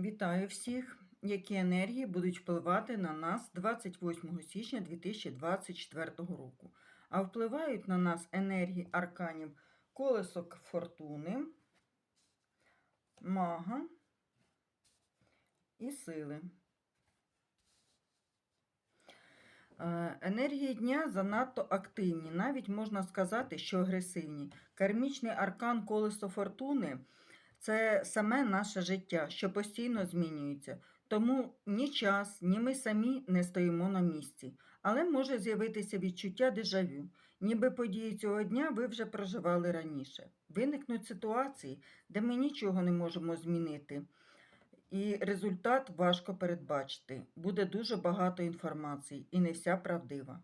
Вітаю всіх! Які енергії будуть впливати на нас 28 січня 2024 року. А впливають на нас енергії арканів колесо фортуни, мага і сили. Е, Енергії дня занадто активні, навіть можна сказати, що агресивні. Кармічний аркан колесо фортуни це саме наше життя, що постійно змінюється. Тому ні час, ні ми самі не стоїмо на місці. Але може з'явитися відчуття дежавю, ніби події цього дня ви вже проживали раніше. Виникнуть ситуації, де ми нічого не можемо змінити. І результат важко передбачити. Буде дуже багато інформації і не вся правдива.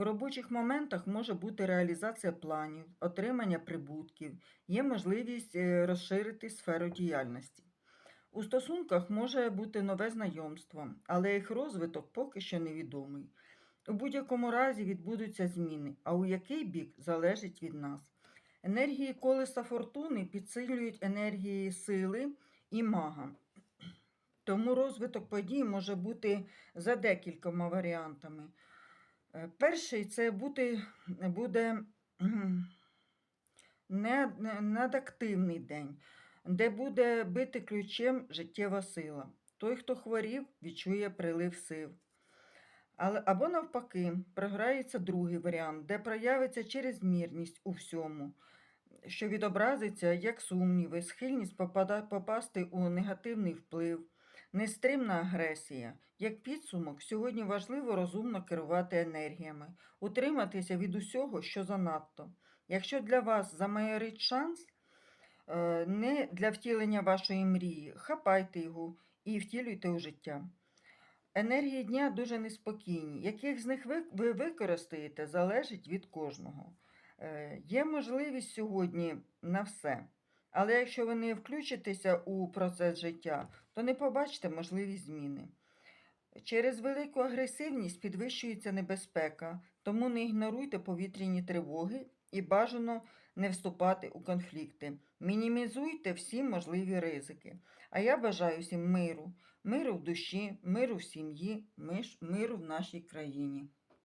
У робочих моментах може бути реалізація планів, отримання прибутків, є можливість е, розширити сферу діяльності. У стосунках може бути нове знайомство, але їх розвиток поки що невідомий. У будь-якому разі відбудуться зміни, а у який бік залежить від нас. Енергії колеса фортуни підсилюють енергії сили і мага. Тому розвиток подій може бути за декількома варіантами. Е, Перший це бути, буде кхм, не- не- надактивний день, де буде бити ключем життєва сила. Той, хто хворів, відчує прилив сил. Або навпаки, програється другий варіант, де проявиться чрезмірність у всьому, що відобразиться як сумніви, схильність попасти у негативний вплив, нестримна агресія. Як підсумок, сьогодні важливо розумно керувати енергіями, утриматися від усього, що занадто. Якщо для вас замайорить шанс, е, не для втілення вашої мрії, хапайте його і втілюйте у життя. Енергії дня дуже неспокійні. Яких з них ви, ви використаєте, залежить від кожного. Е, Є можливість сьогодні на все. Але якщо ви не включитеся у процес життя, то не побачите можливість зміни. Через велику агресивність підвищується небезпека, тому не ігноруйте повітряні тривоги і бажано не вступати у конфлікти. Мінімізуйте всі можливі ризики. А я бажаю всім миру, миру в душі, миру в сім'ї, миру в нашій країні.